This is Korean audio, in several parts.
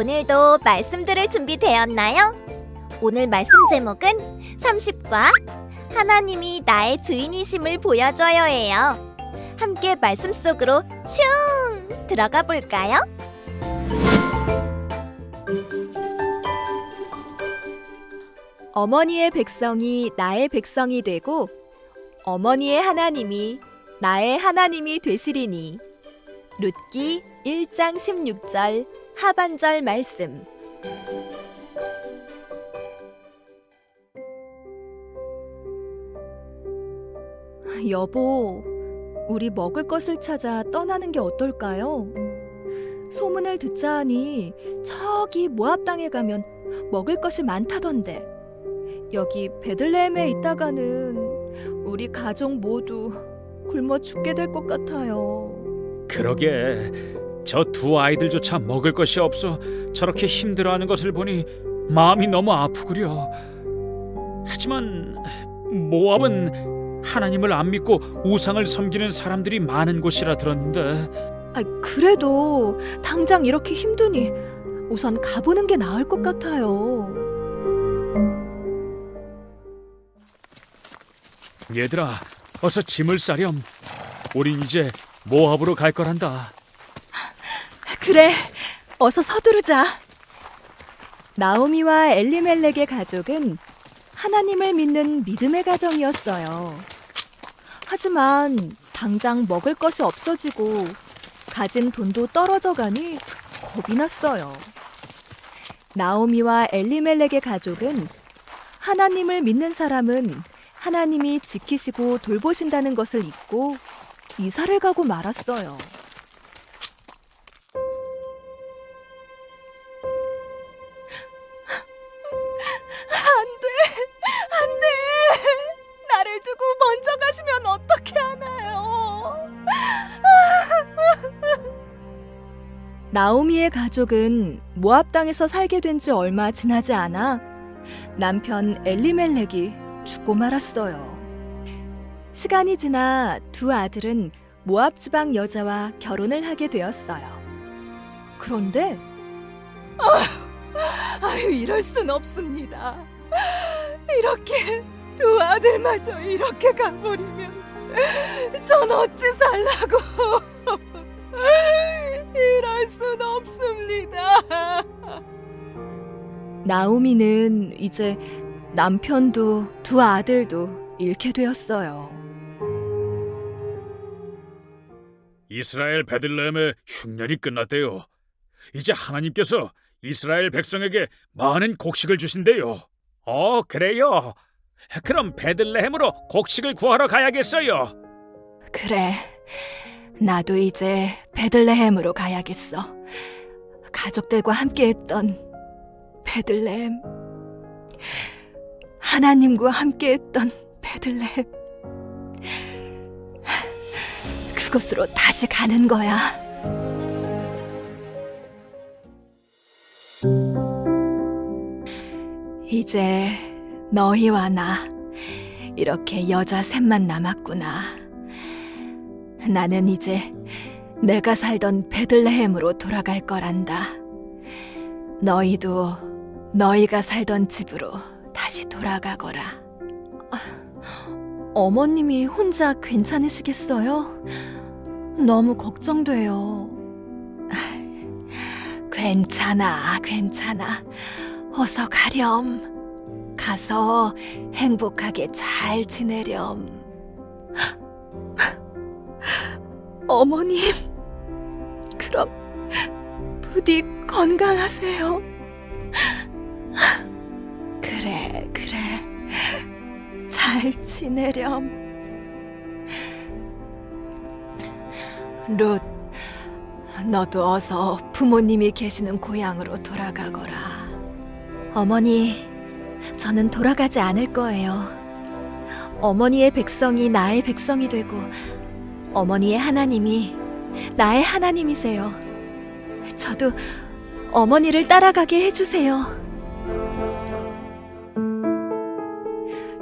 오늘도 말씀 들을 준비 되었나요? 오늘 말씀 제목은 30과 하나님이 나의 주인이심을 보여줘요예요. 함께 말씀 속으로 슝 들어가 볼까요? 어머니의 백성이 나의 백성이 되고 어머니의 하나님이 나의 하나님이 되시리니 룻기 1장 16절 하반절 말씀 여보, 우리 먹을 것을 찾아 떠나는 게 어떨까요? 소문을 듣자 하니 저기 모압 땅에 가면 먹을 것이 많다던데 여기 베들레헴에 있다가는 우리 가족 모두 굶어 죽게 될 것 같아요. 그러게 저 두 아이들조차 먹을 것이 없어 저렇게 힘들어하는 것을 보니 마음이 너무 아프구려. 하지만 모압은 하나님을 안 믿고 우상을 섬기는 사람들이 많은 곳이라 들었는데 아, 그래도 당장 이렇게 힘드니 우선 가보는 게 나을 것 같아요. 얘들아 어서 짐을 싸렴. 우린 이제 모압으로 갈 거란다. 그래, 어서 서두르자. 나오미와 엘리멜렉의 가족은 하나님을 믿는 믿음의 가정이었어요. 하지만 당장 먹을 것이 없어지고 가진 돈도 떨어져 가니 겁이 났어요. 나오미와 엘리멜렉의 가족은 하나님을 믿는 사람은 하나님이 지키시고 돌보신다는 것을 잊고 이사를 가고 말았어요. 나오미의 가족은 모압 땅에서 살게 된 지 얼마 지나지 않아 남편 엘리멜렉이 죽고 말았어요. 시간이 지나 두 아들은 모압 지방 여자와 결혼을 하게 되었어요. 그런데 아유 이럴 순 없습니다. 이렇게 두 아들마저 이렇게 가버리면 전 어찌 살라고 이럴 순 없습니다. 나오미는 이제 남편도 두 아들도 잃게 되었어요. 이스라엘 베들레헴의 흉년이 끝났대요. 이제 하나님께서 이스라엘 백성에게 많은 곡식을 주신대요. 어, 그래요. 그럼 베들레헴으로 곡식을 구하러 가야겠어요. 그래, 나도 이제 베들레헴으로 가야겠어. 가족들과 함께했던 베들레헴, 하나님과 함께했던 베들레헴, 그곳으로 다시 가는 거야. 이제 너희와 나 이렇게 여자 셋만 남았구나. 나는 이제 내가 살던 베들레헴으로 돌아갈 거란다. 너희도 너희가 살던 집으로 다시 돌아가거라. 어머님이 혼자 괜찮으시겠어요? 너무 걱정돼요. 괜찮아, 괜찮아. 어서 가렴. 가서 행복하게 잘 지내렴. 어머님, 그럼 부디 건강하세요. 그래, 그래. 잘 지내렴. 룻, 너도 어서 부모님이 계시는 고향으로 돌아가거라. 어머니, 저는 돌아가지 않을 거예요. 어머니의 백성이 나의 백성이 되고 어머니의 하나님이 나의 하나님이세요. 저도 어머니를 따라가게 해주세요.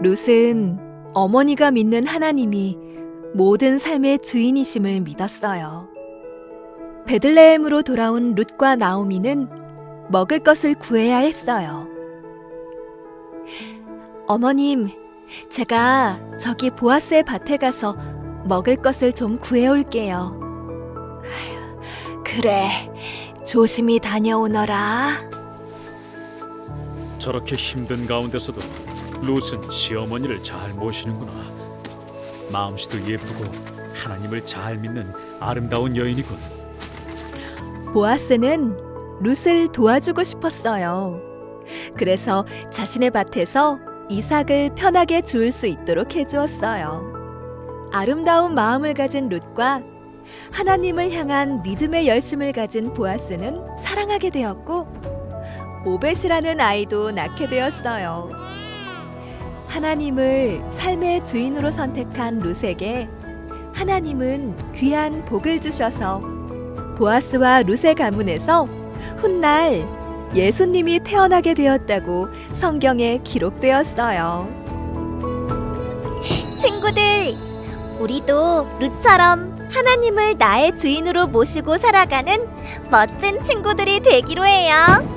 룻은 어머니가 믿는 하나님이 모든 삶의 주인이심을 믿었어요. 베들레헴으로 돌아온 룻과 나오미는 먹을 것을 구해야 했어요. 어머님, 제가 저기 보아스의 밭에 가서 먹을 것을 좀 구해올게요. 그래, 조심히 다녀오너라. 저렇게 힘든 가운데서도 룻은 시어머니를 잘 모시는구나. 마음씨도 예쁘고 하나님을 잘 믿는 아름다운 여인이군. 보아스는 룻을 도와주고 싶었어요. 그래서 자신의 밭에서 이삭을 편하게 주울 수 있도록 해주었어요. 아름다운 마음을 가진 룻과 하나님을 향한 믿음의 열심을 가진 보아스는 사랑하게 되었고 오벳이라는 아이도 낳게 되었어요. 하나님을 삶의 주인으로 선택한 룻에게 하나님은 귀한 복을 주셔서 보아스와 룻의 가문에서 훗날 예수님이 태어나게 되었다고 성경에 기록되었어요. 친구들, 우리도 루처럼 하나님을 나의 주인으로 모시고 살아가는 멋진 친구들이 되기로 해요.